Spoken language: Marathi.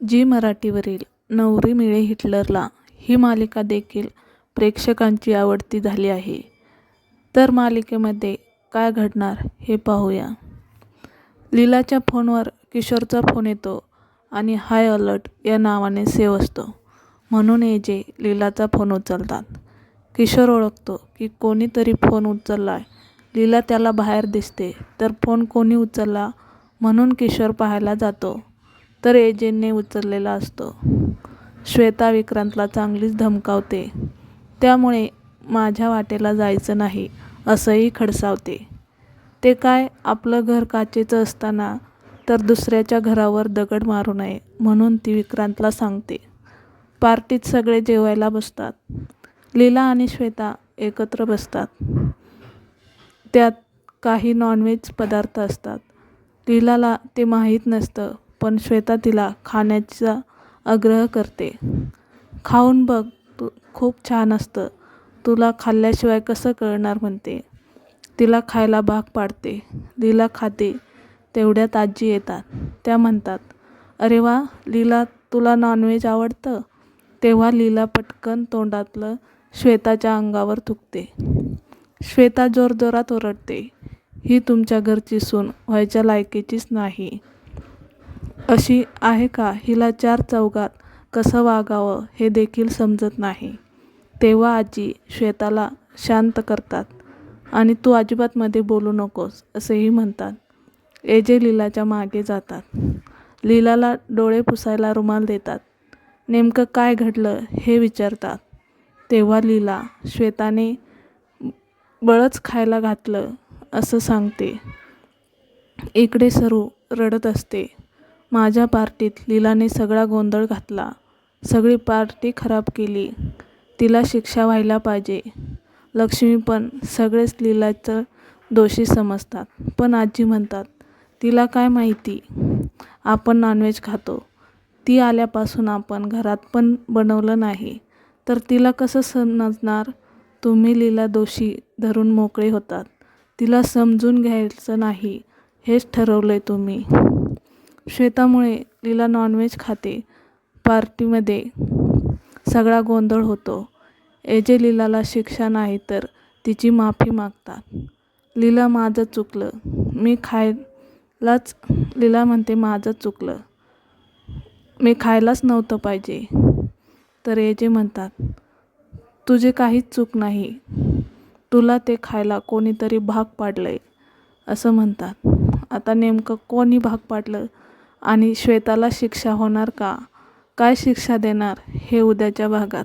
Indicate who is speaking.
Speaker 1: जी मराठीवरील नवरी मिळे हिटलरला ही मालिका देखील प्रेक्षकांची आवडती झाली आहे. तर मालिकेमध्ये काय घडणार हे पाहूया. लीलाच्या फोनवर किशोरचा फोन येतो आणि हाय अलर्ट या नावाने सेव असतो. म्हणून एजे लीलाचा फोन उचलतात. किशोर ओळखतो की कोणीतरी फोन उचलला आहे लीला त्याला बाहेर दिसते तर फोन कोणी उचलला म्हणून किशोर पाहायला जातो. तर एजेने उचललेला असतो. श्वेता विक्रांतला चांगलीच धमकावते. त्यामुळे माझ्या वाटेला जायचं नाही असंही खडसावते. ते काय आपलं घर काचेचं असताना तर दुसऱ्याच्या घरावर दगड मारू नये म्हणून ती विक्रांतला सांगते. पार्टीत सगळे जेवायला बसतात. लीला आणि श्वेता एकत्र बसतात. त्यात काही नॉनव्हेज पदार्थ असतात. लीलाला ते माहीत नसतं पण श्वेता तिला खाण्याचा आग्रह करते. खाऊन बघ तू खूप छान असतं. तुला खाल्ल्याशिवाय कसं कळणार? म्हणते. तिला खायला भाग पाडते. लीला खाते. तेवढ्यात आजी येतात. त्या म्हणतात अरे वा लीला तुला नॉनव्हेज आवडतं? तेव्हा लीला पटकन तोंडातलं श्वेताच्या अंगावर थुकते. श्वेता जोरजोरात ओरडते ही तुमच्या घरची सून व्हायच्या लायकीचीच नाही. अशी आहे का? हिला चार चौघात कसं वागावं हे देखील समजत नाही. तेव्हा आजी श्वेताला शांत करतात. आणि तू अजिबात मध्ये बोलू नकोस असेही म्हणतात. एजे लीलाच्या मागे जातात. लीलाला डोळे पुसायला रुमाल देतात. नेमकं काय घडलं हे विचारतात. तेव्हा लीला श्वेताने बळच खायला घातलं असं सांगते. इकडे सरू रडत असते. माझ्या पार्टीत लीलाने सगळा गोंधळ घातला. सगळी पार्टी खराब केली. तिला शिक्षा व्हायला पाहिजे. लक्ष्मी पण सगळेच लीलाचं दोषी समजतात. पण आजी म्हणतात तिला काय माहिती? आपण नॉनव्हेज खातो. ती आल्यापासून आपण घरात पण बनवलं नाही. तर तिला कसं समजणार? तुम्ही लीला दोषी धरून मोकळे होतात. तिला समजून घ्यायचं नाही. हेच ठरवलं आहे तुम्ही. श्वेतामुळे लीला नॉनव्हेज खाते. पार्टीमध्ये सगळा गोंधळ होतो. एजे लीलाला शिक्षा नाही तर तिची माफी मागतात. लीला माझं चुकलं. मी खायलाच लीला म्हणते माझं चुकलं. मी खायलाच नव्हतं पाहिजे. तर एजे म्हणतात तुझे काहीच चूक नाही. तुला ते खायला कोणीतरी भाग पाडलं आहे असं म्हणतात. आता नेमकं कोणी भाग पाडलं? आणि श्वेताला शिक्षा होणार का? काय शिक्षा देणार हे उद्याच्या भागात?